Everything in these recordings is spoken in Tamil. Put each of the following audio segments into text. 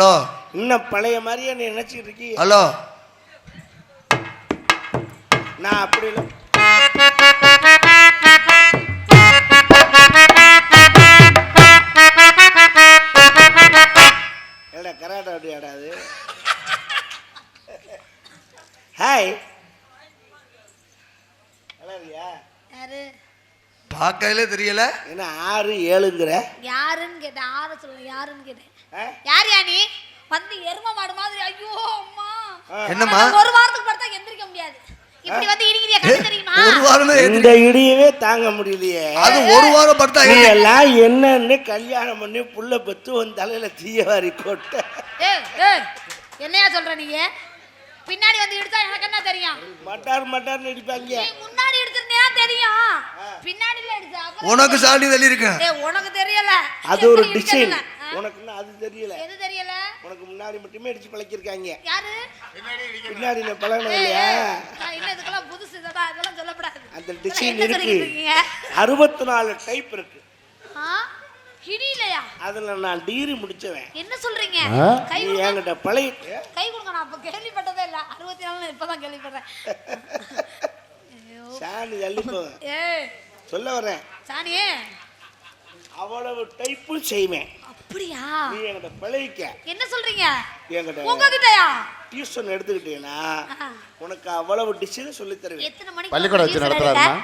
ஹலோ. இன்னும் பழைய மாதிரியே நீ நினைச்சிட்டு இருக்கீ? ஹலோ. நான் அப்படி இல்லை. ஏடா கராட்டா அப்படி ஆடாது ஹாய். நல்லா இருக்கியா? யாரு? பார்க்கையிலே தெரியல. என்ன ஆறு ஏழுங்கிற? யாருன்னு கேட்டேன் ஆற சொல்ல யாருன்னு கேட்டேன்? யார் யா நீ? வந்து எரும மாடு மாதிரி. ஐயோ அம்மா. என்னம்மா? ஒரு வாரத்துக்கு படுத்தா எந்திரிக்க முடியாது. இப்படி வந்து இடிக்கிறியா? கண்ணு தெரியுமா? ஒரு வாரம் இந்த இடியவே தாங்க முடியலையே. அது ஒரு வாரம் படுத்தா நீ எல்லாம் என்னன்னு கல்யாணம் பண்ணி புள்ள பெத்து உன் தலையில தீய வாரி கொட்ட என்னையா சொல்ற நீ? பின்னாடி வந்து இடிச்சா எனக்கு என்ன தெரியும்? மட்டார் மட்டார்னு இடிப்பாங்க. நீ முன்னாடி இடிச்சிருந்தா தெரியும். பின்னாடில இடிச்சா உனக்கு சாணி தள்ளி இருக்கேன் ஏய் உனக்கு தெரியல. அது ஒரு டிசைன்? உனக்கு அது தெரியல. எது தெரியல? உனக்கு முன்னாடி மட்டுமே இடிச்சு பழக்கிருக்காங்க யாரு? பின்னாடி நான் பழகணும் இல்லையா? இல்ல இதுக்கெல்லாம் புதுசு இதெல்லாம் இதெல்லாம் சொல்லக்கூடாது அந்த டிசைன் என்ன இருக்கு அறுபத்தி நாலு டைப் இருக்கு. ஆ? ஹிடிலையா அதுல நான் டிகிரி முடிச்சவன். என்ன சொல்றீங்க? கை என்கிட்ட பழகிட்டு. கை கொடுங்க நான் அப்ப கேள்விப்பட்டதே இல்ல. அறுபத்தி நாலு இப்பதான் கேள்விப்படுறேன். ஐயோ. சாணி தள்ளி போவேன் ஏய். சொல்ல வரேன் சாணியே. அவ்வளவு டைப்பும் செய்வேன். அப்படியா? நீ என்கிட்ட பழகிக்க. என்ன சொல்றீங்க? என்கிட்ட உங்ககிட்டயா? டியூஷன் எடுத்துக்கிட்டீங்கன்னா. உனக்கு அவ்வளவு டிசைன் சொல்லி தருவேன். எத்தனை மணிக்கு பள்ளிக்கூடம் வச்சு நடத்துறாருமா?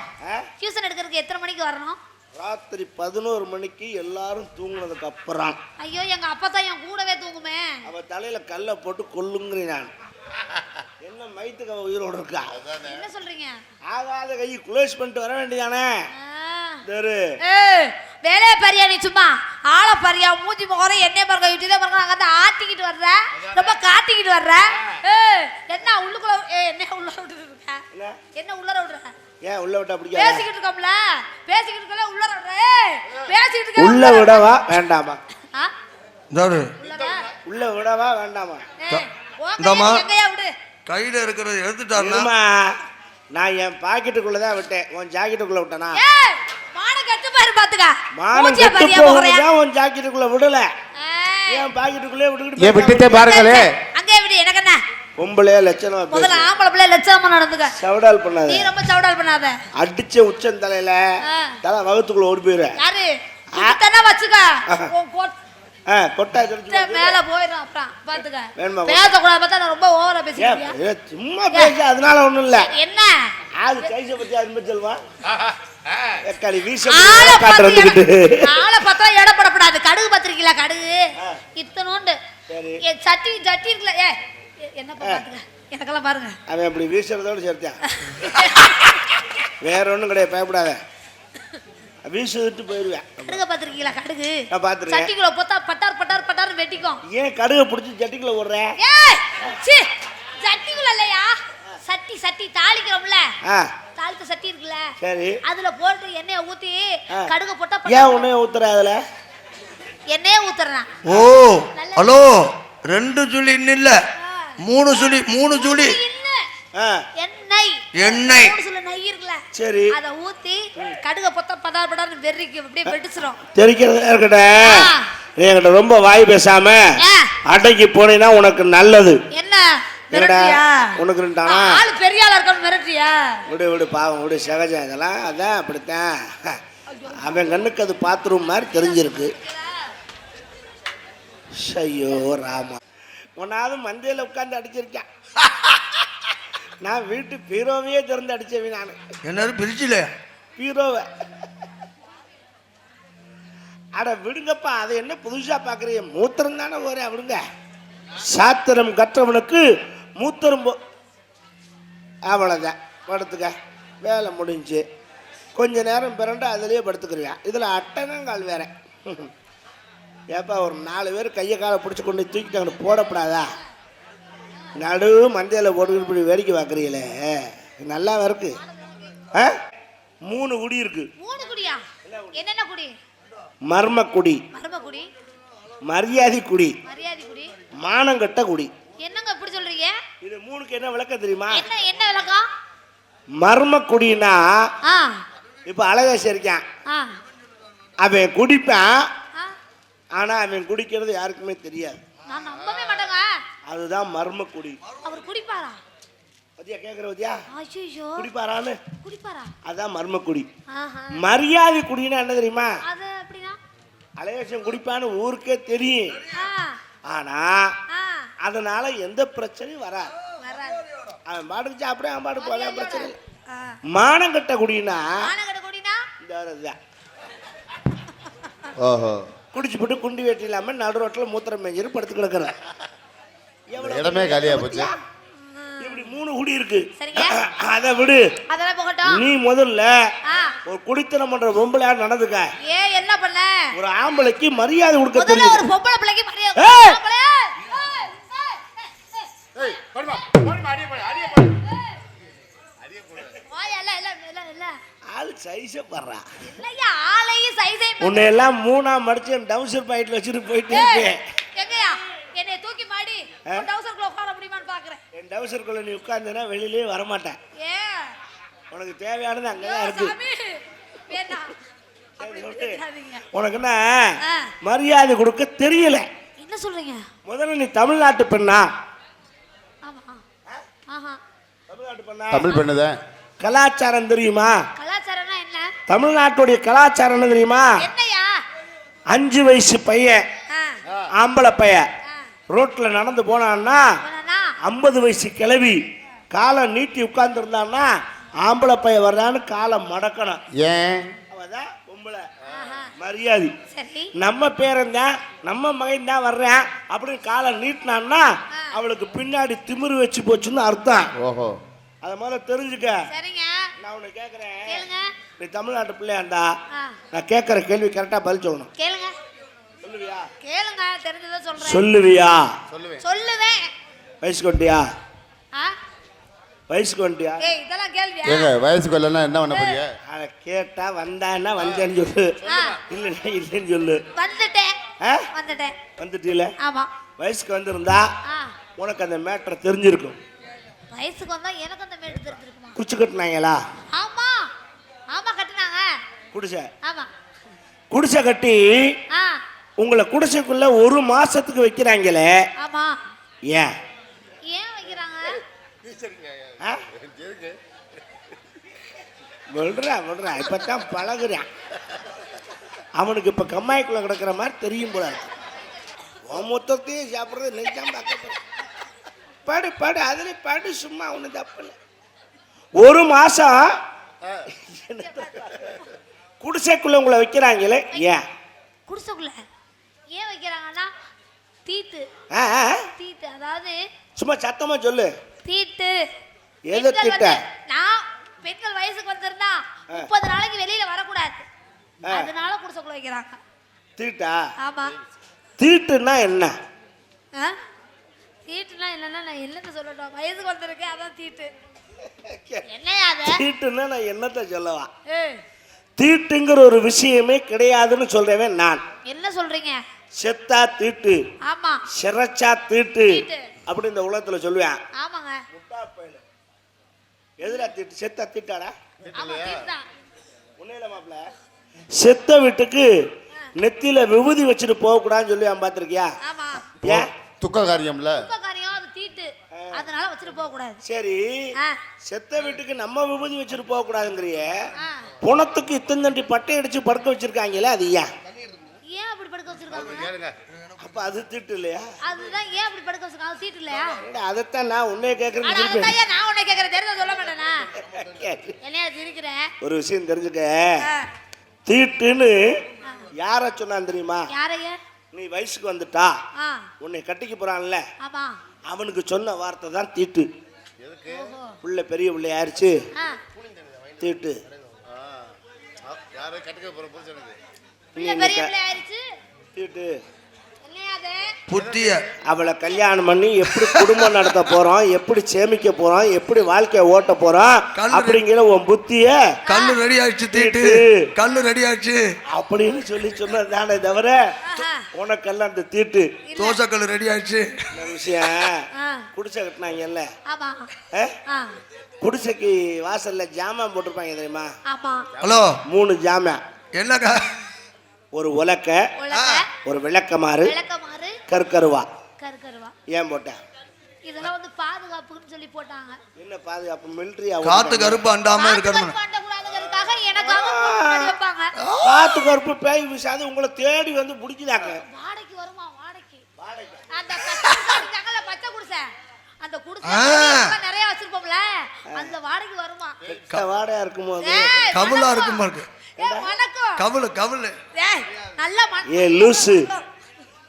டியூஷன் எடுக்கிறதுக்கு எத்தனை மணிக்கு வரணும்? ராத்திரி பதினோரு மணிக்கு எல்லாரும் தூங்குனதுக்கு அப்புறம். ஐயோ எங்க அப்பா தான் என் கூடவே தூங்குமே. அவ தலையில கல்லை போட்டு கொல்லுங்கிறேன் நான். என்ன மயித்துக்கு அவ உயிரோடு இருக்கா? என்ன சொல்றீங்க? ஆகாத கை குளோஸ் பண்ணிட்டு வர வேண்டியதானே? வேலையை பரியா நீ சும்மா? ஆளை பரியா? மூஞ்சி முகரம் எண்ணெய் பாருங்க இட்டுதான் பாருங்க அங்க வந்து ஆட்டிக்கிட்டு வர்ற? ரொம்ப காட்டிக்கிட்டு வர்ற? என்ன உள்ளுக்குள்ள என்ன உள்ள விட்டுட்டு இருக்க? என்ன? என்ன உள்ளர விடுற ஏன் உள்ள விட்டா பிடிக்காத? பேசிக்கிட்டு இருக்கோம்ல? பேசிக்கிட்டு இருக்கல உள்ளர விடுற பேசிக்கிட்டு இருக்க உள்ள விடவா வேண்டாமா? உள்ள விடவா வேண்டாமா? இந்தாம்மா. கையில இருக்கிறத எடுத்துட்டாருன்னா இருமா நான் என் பாக்கெட்டுக்குள்ள தான் விட்டேன். உன் ஜாக்கெட்டுக்குள்ள விட்டனா ஏய், மானம் கெட்டு பாரு பாத்துக்க. மூஞ்சிய பாரியா உன் ஜாக்கெட்டுக்குள்ள விடல. ஏன் விட்டுக்கிட்டு விட்டுட்டே பாருங்களே. அங்கே விடு எனக்கு என்ன? பொம்பளையா லட்சணமா முதல்ல ஆம்பளை பிள்ளை லட்சமா நடந்துக்க. சவடால் பண்ணாத. நீ ரொம்ப சவுடால் பண்ணாத. அடிச்ச உச்சம் தலையில. தலை வகுத்துக்குள்ள ஓடி போயிடுவேன் யாரு? தானே வச்சுக்க. கொட்டை மேல போயிடும் அப்புறம் பாத்துக்க. வேணுமா? பேசக்கூடாது பார்த்தா நான் ரொம்ப ஓவரா ஏன் பேசிக்கிறியா ஏ, சும்மா பேச அதனால ஒண்ணும் இல்ல. என்ன? ஆளு கைச பத்தி மாதிரி எக்காளி வீச காட்டு பார்த்து வந்துக்கிட்டு. எடை- ஆளை பார்த்தா எடப்படப்படாது கடுகு பத்திரிக்கல கடுகு. இத்தனோண்டு. சட்டி சட்டி இருக்குல்ல ஏ ஏ, என்னப்பா பாத்துக்க எனக்கெல்லாம் பாருங்க. அவன் அப்படி வீசுறதோட சேர்த்தான் வேற ஒண்ணும் கிடையாது பயப்படாத. வீசு விட்டு போயிடுவேன் கடுக பாத்திருக்கீங்களா கடுகு? நான் பார்த்திருக்கேன். சட்டிக்குள்ள போத்தா பட்டார் பட்டார் பட்டார் வெட்டிக்கும் ஏன் கடுகை பிடிச்சி சட்டிக்குள்ள விடுற ஏய் சி சட்டிக்குள்ள இல்லையா? சட்டி சட்டி தாளிக்கிறோம்ல. தாளித்த சட்டி இருக்குல்ல சரி. அதுல போட்டு எண்ணெயை ஊத்தி. கடுகு போட்டா ஏன் உன்னைய ஊத்துற அதுல? எண்ணெயே ஊத்துறேன். ஓ ஹலோ ரெண்டு சுழி இன்னும் இல்ல. மூணு சுழி மூணு சுழி. எண்ணெய். எண்ணெய். சொல்ல நெய் இருக்குல்ல சரி. அத ஊத்தி கடுக பொத்த படார் படார்னு வெறிக்கு அப்படியே வெடிச்சிரும். தெரிக்கிறதா இருக்கட்டும் என்கிட்ட ரொம்ப வாய் பேசாம? அடக்கி போனீங்கன்னா உனக்கு நல்லது. என்ன? மிரட்டியா உனக்கு ரெண்டானா ஆளு பெரிய ஆளா இருக்கணும் மிரட்டியா விடு விடு பாவம் விடு சகஜம். இதெல்லாம் அதான் அப்படித்தான். அவன் கண்ணுக்கு அது பாத்ரூம் மாதிரி தெரிஞ்சிருக்கு. ஐயோ ராமா. உன்னாவது மந்தையில் உட்காந்து அடிச்சிருக்கேன். நான் வீட்டு பீரோவையே திறந்து அடிச்சவன் நான். என்னது பிரிச்சுல பீரோவை. அட விடுங்கப்பா அதை என்ன புதுசா பார்க்குறீங்க மூத்திரம் தானே ஒரே விடுங்க. சாத்திரம் கற்றவனுக்கு மூத்திரம் போ அவ்வளோதான் படுத்துக்க. வேலை முடிஞ்சு. கொஞ்ச நேரம் பிறண்டு அதுலேயே படுத்துக்கிறியான் இதில் அட்டனங்கால் வேற. ஏப்பா ஒரு நாலு பேர் கையை காலை பிடிச்சி கொண்டு போய் தூக்கிட்டு அங்கிட்டு போடக்கூடாதா நடு மந்தையில் போட்டுக்கிட்டு இப்படி வேடிக்கை பார்க்குறீங்களே. நல்லா இருக்கு. ஆ? மூணு குடி இருக்கு. என்னென்ன குடி மர்ம குடி? மரும குடி மரியாதை குடி மரியாதை குடி மானங்கட்ட குடி. சொல்றீங்க? இது மூணுக்கு என்ன விளக்கம் தெரியுமா? என்ன என்ன விளக்கம்? மர்ம குடினா இப்போ அழகாசி இருக்கான் அவன் குடிப்பான். ஆ. ஆனால் அவன் குடிக்கிறது யாருக்குமே தெரியாது. நான் நம்பவே மாட்டேங்க. அதுதான் மர்ம குடி அவர் குடிப்பாரா? பத்தியா கேட்குற பத்தியா? ஐயோ குடிப்பாரான்னு? குடிப்பாரா? அதான் மர்ம குடி மரியாதை குடின்னா என்ன தெரியுமா? அது அலைவேஷம் குடிப்பான்னு ஊருக்கே தெரியும். ஆனா அதனால எந்த பிரச்சனையும் வராது. வராது. அவன் பாட்டுக்கு சாப்பிட அவன் பாட்டுக்கு போல பிரச்சனை இல்லை. ஆ. மானங்கட்ட குடினா? ஓஹோ. குடிச்சு போட்டு குண்டி வெட்டி இல்லாம நடு ரோட்டில் மூத்திரம் மேஞ்சிரு படுத்து கிடக்குறேன். எவ்வளவு இடமே காலியா போச்சு. இப்படி மூணு குடி இருக்கு. அதை விடு. அதெல்லாம் போகட்டும். நீ முதல்ல ஒரு குடித்தனம் பண்ற பொம்பளையா நடந்துக்க. ஏ என்ன பண்ண? ஒரு ஆம்பளைக்கு மரியாதை கொடுக்க ஒரு பொம்பளை பிள்ளைக்கு மரியாதை! பொம்பளை. ஏய், வாயா, இல்ல. ஆள் சைஸ படுறா. இல்லையா, ஆளையும் ஐயும் உன்னை எல்லாம் மூணா மடிச்சு டவுசர் பாயிட்ல வச்சுட்டு போயிட்டே இருக்கேன்? என்னைய தூக்கி மாடி. டவுசருக்குள்ள உட்கார முடியுமான்னு பாக்குறேன். என் டவுசருக்குள்ள நீ உட்கார்ந்தனா வெளியிலே வரமாட்டேன். ஏன்? உனக்கு தேவையானது அங்கதான் இருக்கு. சாமி. வேண்டாம். அப்படி சரி, விட்டுறாதீங்க. உனக்கு என்ன? ஆ. மரியாதை கொடுக்க தெரியல. என்ன சொல்றீங்க? முதல்ல நீ தமிழ்நாட்டு பெண்ணா? பெண்ணா? தமிழ் பெண்ணுதான் கலாச்சாரம் தெரியுமா? கலாச்சாரம்னா என்ன? தமிழ்நாட்டுடைய கலாச்சாரம் என்ன தெரியுமா? என்னையா? அஞ்சு வயசு பையன் ஆம்பளை பையன். ரோட்ல நடந்து போனான்னா போனானா? ஐம்பது வயசு கிளவி காலை நீட்டி உட்கார்ந்துருந்தான்னா ஆம்பளை பையன் வர்றான்னு காலை மடக்கணும். ஏன்? அவதான் பொம்பளை. மரியாதை. சரி. நம்ம பேரன் தான் நம்ம மகன் தான் வர்றேன் அப்படின்னு காலை நீட்டினான்னா அவளுக்கு பின்னாடி திமிரு வச்சு போச்சுன்னு அர்த்தம். ஓஹோ. அதை முதல்ல தெரிஞ்சுக்க. சரிங்க. நான் உன்னை கேட்குறேன் கேளுங்க. நீ தமிழ்நாட்டு பிள்ளையாண்டா ஆ, நான் கேட்குற கேள்வி கரெக்டாக பதில் சொல்லணும். கேளுங்க. சொல்லுவியா? கேளுங்க தெரிஞ்சதை சொல்றேன். சொல்லுவியா? சொல்லுவேன். சொல்லுவேன். வயசுக்கு வந்துட்டியா ஆ? வயசுக்கு வந்துட்டியா ஏய் இதெல்லாம் கேள்வியா? ஏங்க வயசுக்கு வரலன்னா என்ன பண்ண போறீங்க அதை கேட்டா வந்தான்னா வந்தேன்னு சொல்லு. இல்லைன்னா இல்லைன்னு சொல்லு. வந்துட்டேன். ஆ? வந்துட்டேன். வந்துட்டீல? ஆமா. வயசுக்கு வந்திருந்தா உனக்கு அந்த மேட்டரை தெரிஞ்சிருக்கும். வயசுக்கு வந்தா எனக்கு அந்த மேடு தெரிஞ்சிருக்குமா குச்சி கட்டினாங்களா? ஆமா. ஆமா கட்டுனாங்க. குடிசை. ஆமா. குடிசை கட்டி ஆ. உங்களை குடிசைக்குள்ள ஒரு மாசத்துக்கு வைக்கிறாங்களே. ஆமா. ஏன்? ஏன் வைக்கிறாங்க? ஆ? விடுறா விடுறா. இப்பதான் பழகுறான். அவனுக்கு இப்ப கம்மாய்க்குள்ள கிடக்குற மாதிரி தெரியும் போல இருக்கு. உன் மொத்தத்தையும் சாப்பிட்றது நெஞ்சாம பார்க்க படு படு. அதுல படு சும்மா ஒண்ணு தப்பு இல்லை ஒரு மாசம் குடிசைக்குள்ள உங்களை வைக்கிறாங்களே? ஏன்? குடிசைக்குள்ள? ஏன் வைக்கிறாங்கன்னா ஆ, தீட்டு. அதாவது சும்மா சத்தமா சொல்லு. தீட்டு. எதை பெண்கள் திட்ட? நான் பெண்கள் வயசுக்கு வந்திருந்தா முப்பது நாளைக்கு வெளியில வரக்கூடாது. அதனால குடிசைக்குள்ள வைக்கிறாங்க. தீட்டா? ஆமா. தீட்டுன்னா என்ன? ஆ? தீட்டுனா என்னன்னா நான் என்னத்த சொல்லட்டும் வயசுக்கு வந்திருக்கேன் அதான் தீட்டு. என்னையா அது? தீட்டுன்னா நான் என்னத்த சொல்லவா தீட்டுங்கிற ஒரு விஷயமே கிடையாதுன்னு சொல்றவன் நான். என்ன சொல்றீங்க? செத்தா தீட்டு ஆமா. சிறைச்சா தீட்டு தீட்டு. அப்படி இந்த உலகத்துல சொல்லுவேன். ஆமாங்க. எதுடா தீட்டு? செத்தா தீட்டாடா? உன்னையில மாப்பிள செத்த வீட்டுக்கு நெத்தியில விபூதி வச்சுட்டு போக கூடாதுன்னு சொல்லுவான் பாத்திருக்கியா? ஆமா. ஏன்? துக்க காரியம்ல குப்பை காரியம் அது தீட்டு அதனால வச்சுட்டு போக கூடாது சரி செத்த வீட்டுக்கு நம்ம விபூதி வச்சுட்டு போக கூடாதுங்கிறிய. புணத்துக்கு இத்தனை தண்டி பட்டை அடிச்சு படுக்க வச்சிருக்காங்களே அது ஏன்? ஏன் அப்படி படுக்க வச்சிருக்காங்க? அப்ப அது தீட்டு இல்லையா? அதுதான் ஏன் அப்படி படுக்க வச்சிருக்காங்க? அது தீட்டு இல்லையா? அதைத்தான் நான் உன்னைய ஏன் நான் உன்னை கேட்கறேன் தெரிஞ்ச சொல்ல மாட்டேனா. என்னையா சிரிக்கிறேன் ஒரு விஷயம் தெரிஞ்சுக்க. தீட்டுன்னு யார சொன்னான் தெரியுமா? யாரைய நீ வயசுக்கு வந்துட்டா. உன்னை கட்டிக்க போறான்ல. ஆமா. அவனுக்கு சொன்ன வார்த்தை தான் தீட்டு. புள்ள பெரிய பிள்ளை ஆயிடுச்சு தீட்டு. யாரும் புத்திய. அவளை கல்யாணம் பண்ணி எப்படி குடும்பம் நடத்த போறோம் எப்படி சேமிக்க போறோம் எப்படி வாழ்க்கைய ஓட்ட போறோம் அப்படிங்கிற உன் புத்திய கல்லு ரெடி ஆயிடுச்சு தீட்டு. கல்லு ரெடி ஆயிடுச்சு அப்படின்னு சொல்லி சொன்னது தானே தவிர. உனக்கெல்லாம் அந்த தீட்டு. தோசை கல்லு ரெடி ஆயிடுச்சு விஷயம்? குடிசை கட்டினாங்கல்ல? குடிசைக்கு வாசல்ல ஜாமான் போட்டிருப்பாங்க தெரியுமா? ஆமா. ஹலோ. மூணு ஜாமான் என்னக்கா? ஒரு உலக்க உலக ஒரு விளக்கமாறு. விளக்கமாறு கற்கருவா. ஏன் போட்டேன் இதெல்லாம் வந்து பாதுகாப்புன்னு சொல்லி போட்டாங்க. என்ன பாதுகாப்பு? மிலிட்ரி காத்து கருப்பு அண்டாம இருக்கணும் காத்து கருப்பு பேய் விசாது உங்களை தேடி வந்து பிடிக்குதாங்க வாடகைக்கு வருமா? வாடகைக்கு அந்த இருக்காங்கல்ல, பச்சை குடிசை? அந்த குடிசை நிறைய வச்சிருப்போம்ல அந்த வாடகைக்கு வருமா? வாடையா இருக்கும்போது. ஏய், கவுலா. இருக்குமா இருக்கு? ஏய், வணக்கம். கவுளு கவுளு ஏய், நல்ல ஏ லூசு.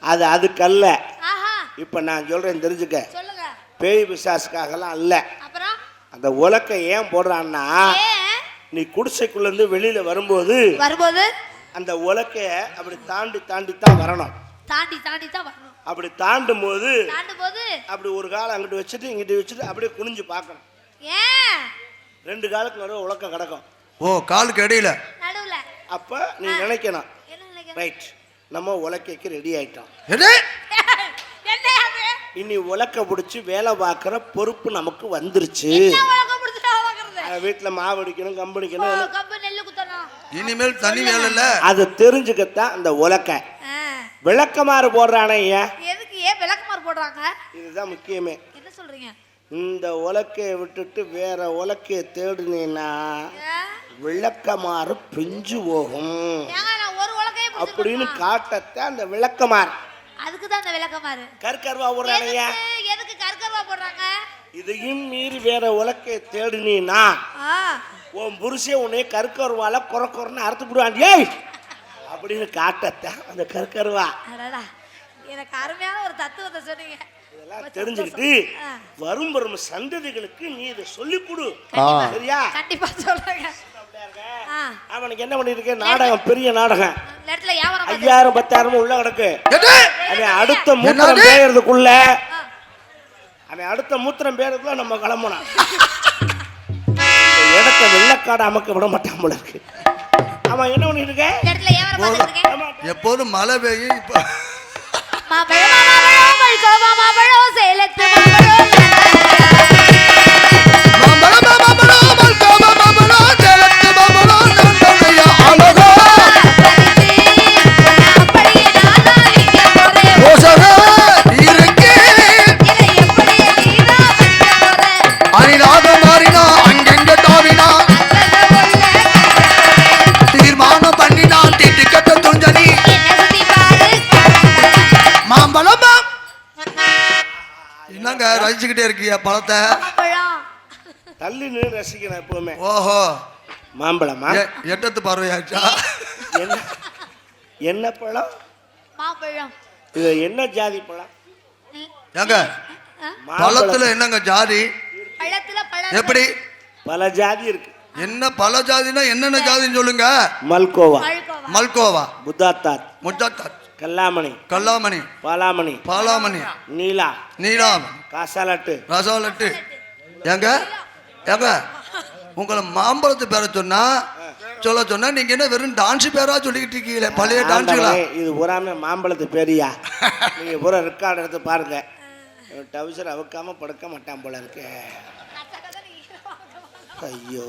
அது அதுக்கல்ல. ஆஹா. இப்ப நான் சொல்றேன் தெரிஞ்சுக்க. சொல்லுங்க. பேய் பிசாசுக்காகலாம் அல்ல அப்புறம்? அந்த உலக்கை ஏன் போடுறான்னா நீ குடிசைக்குள்ள இருந்து வெளியில வரும்போது வரும்போது? அந்த உலக்கைய அப்படி தாண்டி தாண்டி தான் வரணும். தாண்டி தாண்டி தான் வரணும். அப்படி தாண்டும் போது தாண்டும் போது அப்படி ஒரு காலை அங்கிட்டு வச்சுட்டு இங்கிட்டு வச்சுட்டு அப்படியே குனிஞ்சு பார்க்கணும். ஏன்? ரெண்டு காலுக்கு நடுவு உலக்கம் கிடக்கும். ஓ காலுக்கு இடையில. நடுவுல. அப்ப நீ நினைக்கணும். ரைட் நம்ம உலக்கைக்கு ரெடி ஆயிட்டோம். இனி உலக்க பிடிச்சி வேலை பார்க்குற பொறுப்பு நமக்கு வந்துருச்சு. வீட்டுல மாவு அடிக்கணும். கம்பு நெல்லு குத்தணும். இனிமேல் தனி வேலை இல்ல. அது தெரிஞ்சுக்கத்தான் அந்த உலக்க. விளக்கமாறு போடுறானே ஏன்? எதுக்கு ஏன் விளக்குமாறு போடுறாங்க? இதுதான் முக்கியமே. என்ன சொல்றீங்க? இந்த உலக்கையை விட்டுட்டு வேற உலக்கைய தேடுனீன்னா? விளக்கமாறு பிஞ்சு போகும். அப்படின்னு? காட்டத்தான் அந்த விளக்கமாறு. அதுக்கு தான் அந்த விளக்கமாறு. கற்கருவா போடுறானே ஏன் எதுக்கு? கற்கருவா போடுறாங்க? இதையும் மீறி வேற உலக்கைய தேடுனீன்னா உன் புருஷன் உன்னை கற்கருவால குறை குறைன்னு அறுத்து விடுவான் ஏய்! அப்படின்னு காட்டத்தான் அந்த கற்கருவா. எனக்கு அருமையான ஒரு தத்துவத்தை சொன்னீங்க. இதெல்லாம் தெரிஞ்சுக்கிட்டு. வரும் வரும் சந்ததிகளுக்கு நீ இதை சொல்லிக் கொடு. சரியா? கண்டிப்பா சொல்றேங்க. ஆ. அவனுக்கு என்ன பண்ணிருக்க நாடகம் பெரிய நாடகம். ஐயாயிரம் பத்தாயிரமும் உள்ள கிடக்கு. அவன் அடுத்த மூத்திரம்? பேயறதுக்குள்ள. அவன் அடுத்த மூத்திரம் பேயறதுக்குள்ள நம்ம கிளம்பணும் இந்த இடத்த வெள்ளக்காடு அமைக்க விட மாட்டான் போல இருக்கு. அவன் என்ன பண்ணிட்டு இருக்கேன். எப்போதும் மழை பெய்யும் இப்ப மாம்பழம் மாம்பழம் சேலத்து மாம்பழம் ரசிச்சுக்கிட்டே இருக்கியா பழத்தை? தள்ளி நின்று ரசிக்கணும் எப்பவுமே. ஓஹோ. மாம்பழமா? எட்டத்து பார்வையாச்சா? என்ன என்ன பழம்? மாம்பழம். இது என்ன ஜாதி பழம்? ஏங்க? பழத்துல என்னங்க ஜாதி? பழத்துல பழம் எப்படி? பல ஜாதி இருக்கு. என்ன பல ஜாதினா என்னென்ன ஜாதின்னு சொல்லுங்க. மல்கோவா. மல்கோவா. புத்தாத்தாத் முஜாத்தாத் கல்லாமணி. கல்லாமணி. பாலாமணி. பாலாமணி. நீலா. நீலாம். காசாலட்டு. ரசோலட்டு ஏங்க? ஏங்க? உங்களை மாம்பழத்து பேரை சொன்னா சொல்ல சொன்னா நீங்க என்ன வெறும் டான்ஸ் பேரா சொல்லிக்கிட்டு இருக்கீங்களே? பழைய டான்ஸுகளா? இது பூராமே மாம்பழத்து பேரியா? நீங்க பூரா ரெக்கார்டு எடுத்து பாருங்க. டவுசர் அவுக்காம படுக்க மாட்டான் போல இருக்கு. ஐயோ.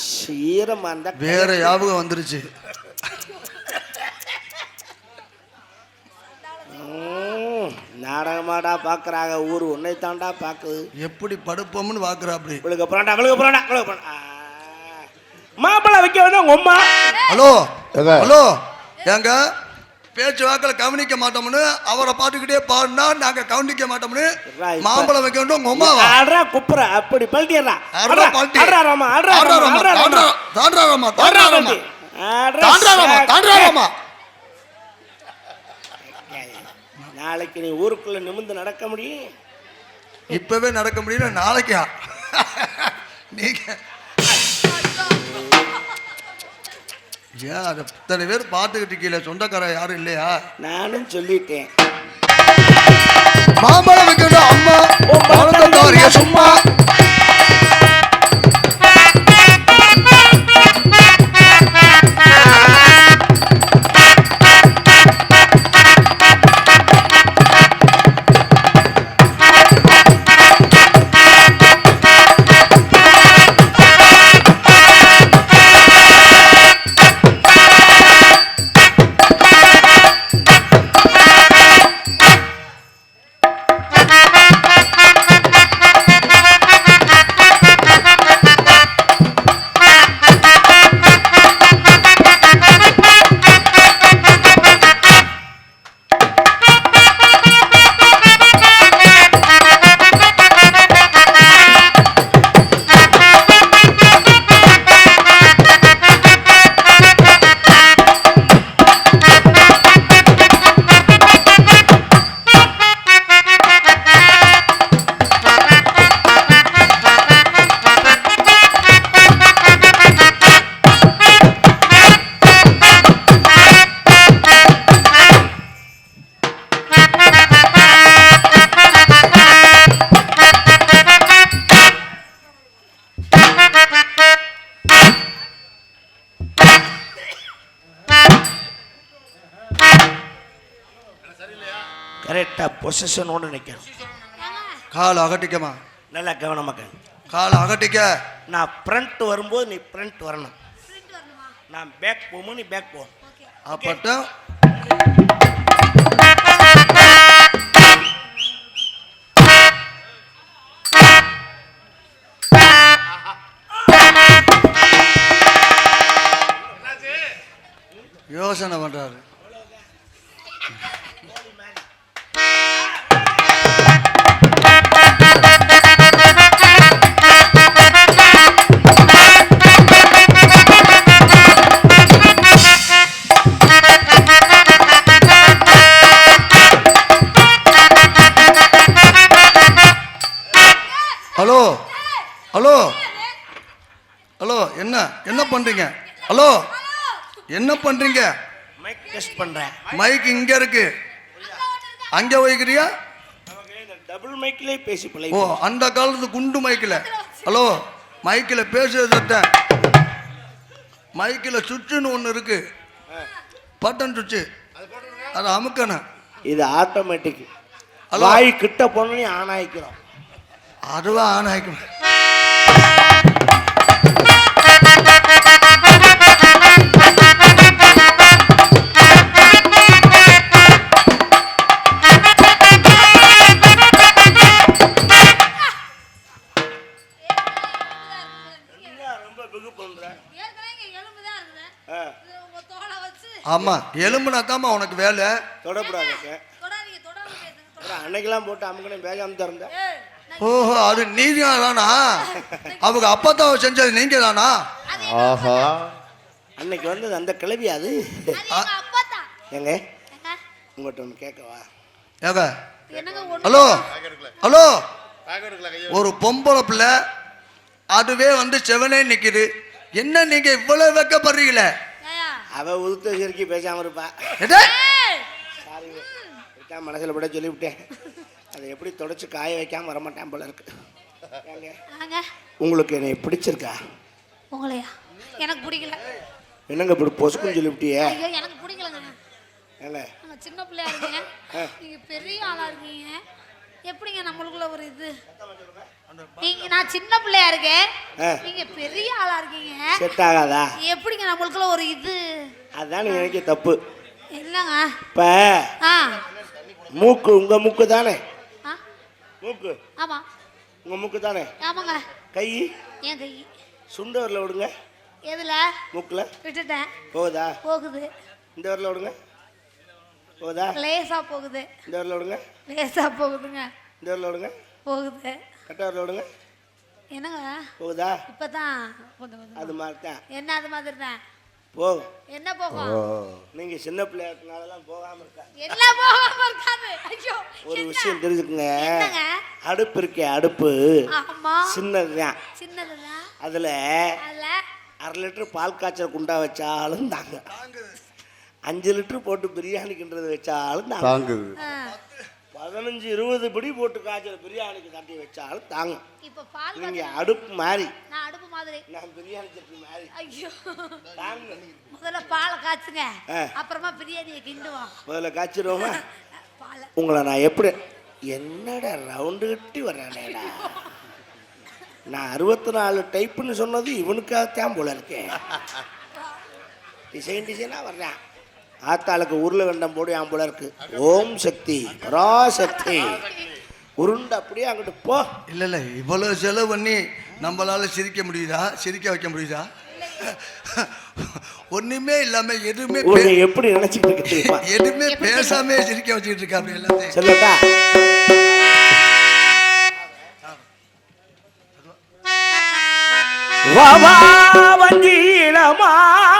சீரமா இருந்தா வேற ஞாபகம் வந்துருச்சு. நாடகமாடா பாக்குறாங்க. ஊர் உன்னை தாண்டா பாக்குது. எப்படி படுப்போம்னு பாக்குறா அப்படி இவளுக்கு புறாண்டா இவளுக்கு புறாண்டா இவளுக்கு புறாண்டா. மாம்பழம் வைக்க வந்து உங்க அம்மா? ஹலோ? ஹலோ ஏங்க பேச்சு வாக்கில் கவனிக்க மாட்டோம்னு அவரை பாட்டுக்கிட்டே பாடினா நாங்க கவனிக்க மாட்டோம்னு மாம்பழம் வைக்க வேண்டும் உங்க அம்மாவா ஆடுறா குப்புற அப்படி பல்ட்டிடுறா. ஆடுறா பாட்டி. ஆடுறா ராமா ஆடுறா ராமா ஆடுறா ராமா. தாண்டா ராமா, ஆடுறா ராமா. ஆடுறா ராமா, தாண்டா சாக்கு. ராமா. நாளைக்கு நீ ஊருக்குள்ள நிமிந்து நடக்க முடியும். இப்பவே நடக்க முடியல நாளைக்கா. நீங்க ஏன் அதை இத்தனை பேர் பார்த்துக்கிட்டு இருக்கீங்களே சொந்தக்காரன் யாரும் இல்லையா? நானும் சொல்லிட்டேன். மாம்பழம் வைக்கணும் அம்மா. சும்மா. பொசிஷனோட நிற்கணும் கால் அகட்டிக்கமா நல்லா கவனமாக கால் அகட்டிக்க. நான் ஃப்ரண்ட் வரும்போது நீ ஃப்ரண்ட் வரணும்? நான் பேக் போகும்போது நீ பேக் போ. Okay. அப்பட்டும் யோசனை பண்றாரு. பண்றீங்க? ஹலோ என்ன பண்றீங்க? மைக் டெஸ்ட் பண்ணுறேன் மைக் இங்க இருக்கு. அங்க வைக்கிறியா? டபுள் மைக்லேயே பேசி பிள்ளை ஓ அந்த காலத்து குண்டு மைக்கில் ஹலோ மைக்கில் பேசுறது மைக்கில் சுவிட்சுன்னு ஒன்று இருக்கு. பட்டன் சுவிட்சு அதை அமுக்கணும். இது ஆட்டோமேட்டிக். வாய் கிட்ட போனோடனே ஆன் ஆயிக்கிறோம். அதுவா ஆன் ஆயிக்கணும். ஆமா எலும்புனா தாம்மா உனக்கு வேலை. அப்புறம் அன்னைக்கெல்லாம் போட்டு அமுக்கணும் பேசாம திறந்தேன். ஓஹோ அது நீங்க தானா அவங்க அப்பத்தாவை செஞ்சது நீங்க தானா ஆஹா. அன்னைக்கு வந்தது அந்த கிளவி அது. எங்க உங்கள்கிட்ட ஒன்று கேட்கவா ஏங்க? ஹலோ? ஹலோ? ஒரு பொம்பளை பிள்ளை அதுவே வந்து செவனே நிக்குது. என்ன நீங்க இவ்வளவு வெக்கப்படுறீங்களே? அவ உதுத்த சிரிக்கி பேசாம இருப்பா. மனசில் விட சொல்லிவிட்டேன். அதை எப்படி தொடச்சி காய வைக்காம வரமாட்டேன் போல இருக்கு. வாங்க. உங்களுக்கு என்னை பிடிச்சிருக்கா? உங்களையா? எனக்கு பிடிக்கல. என்னங்க இப்படி பொசுக்குன்னு சொல்லிவிட்டியே ஐயோ எனக்கு பிடிக்கலங்க. ஏங்க நாங்க சின்ன பிள்ளையா இருக்கீங்க. நீங்க பெரிய ஆளா இருக்கீங்க. எப்படிங்க நம்மளுக்குள்ள ஒரு இது? நீங்க நான் சின்ன பிள்ளையா இருக்கேன். நீங்க பெரிய ஆளா இருக்கீங்க. செட் ஆகாதா? எப்படிங்க நம்மளுக்குள்ள ஒரு இது? அதான் நினைக்க தப்பு. இல்லைங்க இப்போ ஆ. மூக்கு உங்க மூக்கு தானே மூக்கு. ஆமா. உங்க மூக்கு தானே ஆமாங்க. கை? என் கை. சுண்ட வரல விடுங்க. எதுல? மூக்கில். விட்டுட்டேன். போகுதா? போகுது. இந்த வரல விடுங்க. போகுதா? லேசா போகுது. இந்த வரல விடுங்க. லேசா போகுதுங்க. இந்த வரல விடுங்க. போகுது. கட்ட வரல விடுங்க. என்னங்க? போகுதா? இப்பதான் அது மாதிரி தான் என்ன அது மாதிரி தான் போகும் என்ன போகும்? நீங்க சின்ன பிள்ளையா இருக்கனாலதான் போகாம இருக்கா என்ன போகாம இருக்காது. ஐயோ ஒரு? விஷயம் தெரிஞ்சுக்குங்க? அடுப்பு இருக்கே அடுப்பு. ஆமா. சின்னதுதான் சின்னதுதான் அதுல அதுல? அரை லிட்டர் பால் காய்ச்சல் குண்டா வச்சாலும் தாங்க. அஞ்சு லிட்டர் போட்டு பிரியாணி கிண்டுறது வச்சாலும் தாங்க. தாங்குது. பதினஞ்சு இருபது பிடி போட்டு காய்ச்சல் பிரியாணிக்கு தட்டி வச்சாலும் தாங்கும். இப்ப பால் நீங்க அடுப்பு மாதிரி நான் அடுப்பு மாதிரி. நான் பிரியாணி சட்னி மாதிரி ஐயோ. தாங்க முதல்ல பாலை காய்ச்சுங்க. அப்புறமா பிரியாணியை கிண்டுவோம். முதல்ல காய்ச்சிடுவோமா? உங்களை நான் எப்படி என்னடா ரவுண்டு கட்டி வர்றானேடா? நான் அறுபத்தி நாலு டைப்புன்னு சொன்னது இவனுக்காகத்தான் போல இருக்கேன் டிசைன் டிசைனாக வர்றேன். ஆத்தாளுக்கு உருளை வெண்டம் போடு என் போல இருக்கு. ஓம் சக்தி பராசக்தி. உருண்டு அப்படியே அங்கிட்டு போ. இல்ல இல்ல இவ்வளவு செலவு பண்ணி நம்மளால சிரிக்க முடியுதா? சிரிக்க வைக்க முடியுதா? ஒண்ணுமே இல்லாம எதுவுமே எப்படி நினைச்சுக்கிட்டு எதுவுமே பேசாம சிரிக்க வச்சுக்கிட்டு இருக்கா அப்படி எல்லாத்தையும். சொல்லட்டா? வாவா வஞ்சீனமானே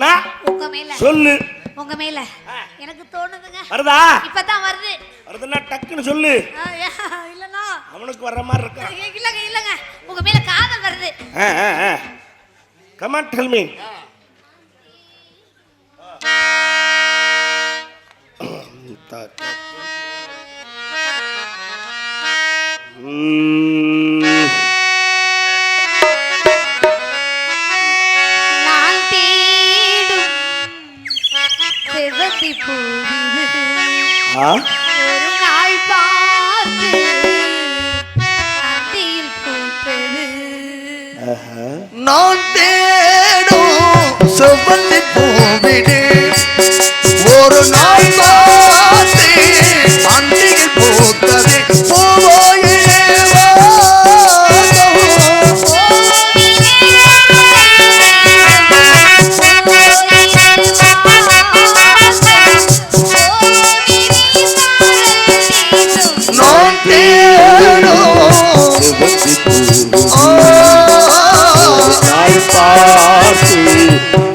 உங்க மேல. சொல்லு. உங்க மேல. எனக்கு தோணுதுங்க. வருதா? இப்பதான் வருது. வருதுன்னா டக்குன்னு சொல்லு. இல்லனா அவனுக்கு வர்ற மாதிரி இருக்கா? இல்லங்க இல்லங்க. உங்க மேல காதல் வருது. Come on tell me. செவந்தி பூவிது ஒரு நாள் பார்த்து அந்தியில் பூத்தது. நான் தேடும் செவ்வந்தி பூவிடு. ஒரு நாள் பார்த்து அன்றையில் பூத்தது.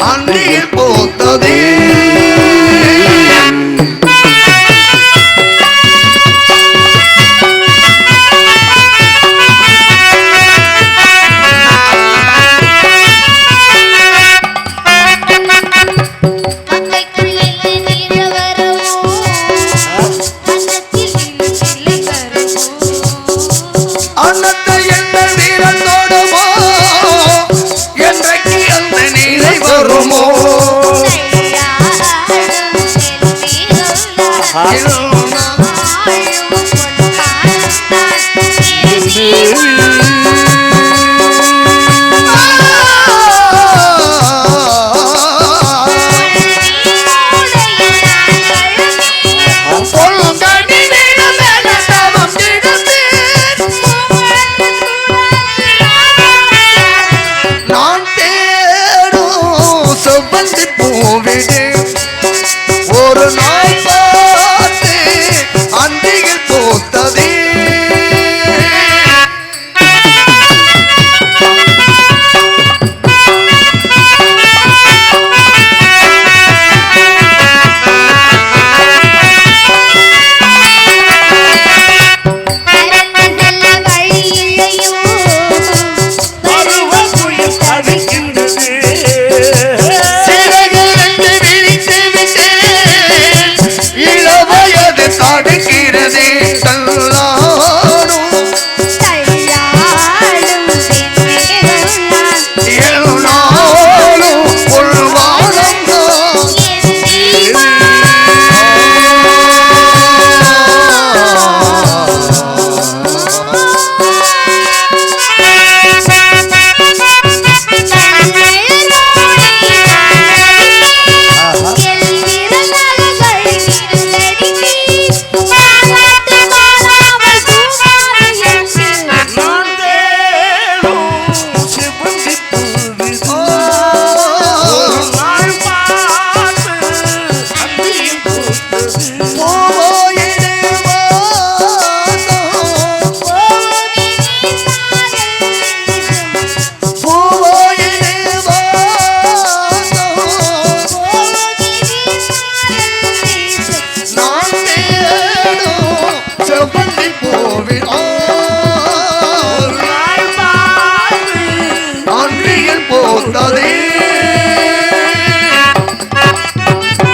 அன்றையில் போத்ததே